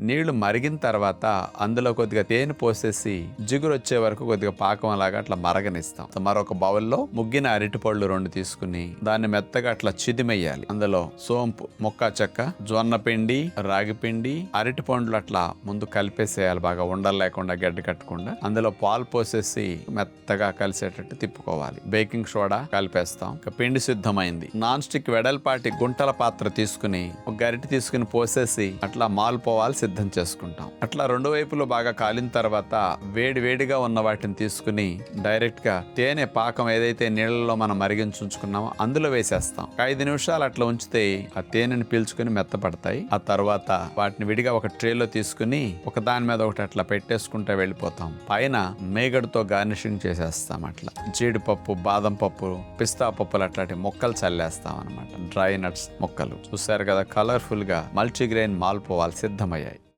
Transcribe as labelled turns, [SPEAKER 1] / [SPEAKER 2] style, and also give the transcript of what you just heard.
[SPEAKER 1] నీళ్ళు మరిగిన తర్వాత అందులో కొద్దిగా తేనె పోసేసి జిగురు వచ్చే వరకు కొద్దిగా పాకం లాగా అట్లా మరగనిస్తాం. మరొక బౌల్లో ముగ్గిన అరటిపళ్ళు రెండు తీసుకుని దాన్ని మెత్తగా అట్లా చిదిమెయ్యాలి అందులో సోంపు మొక్క చెక్క జొన్న పిండి రాగి పిండి అరటి పండ్లు అట్లా ముందు కలిపేసేయాలి. బాగా ఉండలు లేకుండా గడ్డ కట్టకుండా. అందులో పాలు పోసేసి మెత్తగా కలిసేటట్టు తిప్పుకోవాలి. బేకింగ్ సోడా కలిపేస్తాం. ఇక పిండి సిద్ధమైంది. నాన్ స్టిక్ వెడల్పాటి గుంటల పాత్ర తీసుకుని ఒక గరిటి తీసుకుని పోసేసి అట్లా మాలు పోవాల్సి సిద్ధం చేసుకుంటాం. అట్లా రెండు వైపులు బాగా కాలిన తర్వాత వేడి వేడిగా ఉన్న వాటిని తీసుకుని డైరెక్ట్గా తేనె పాకం ఏదైతే నీళ్ళలో మనం మరిగించి ఉంచుకున్నామో అందులో వేసేస్తాం. ఐదు నిమిషాలు అట్లా ఉంచితే ఆ తేనెని పీల్చుకుని మెత్తపడతాయి. ఆ తర్వాత వాటిని విడిగా ఒక ట్రేలో తీసుకుని ఒక దాని మీద ఒకటి అట్లా పెట్టేసుకుంటే వెళ్ళిపోతాం. పైన మేగడతో గార్నిషింగ్ చేసేస్తాం అట్లా. జీడిపప్పు బాదం పప్పు పిస్తా పప్పులు అట్లాంటి మొక్కలు చల్లేస్తాం అనమాట డ్రై నట్స్ మొక్కలు. చూసారు కదా కలర్ఫుల్గా మల్టీగ్రెయిన్ మాల్పోవాలు సిద్ధమయ్యాయి.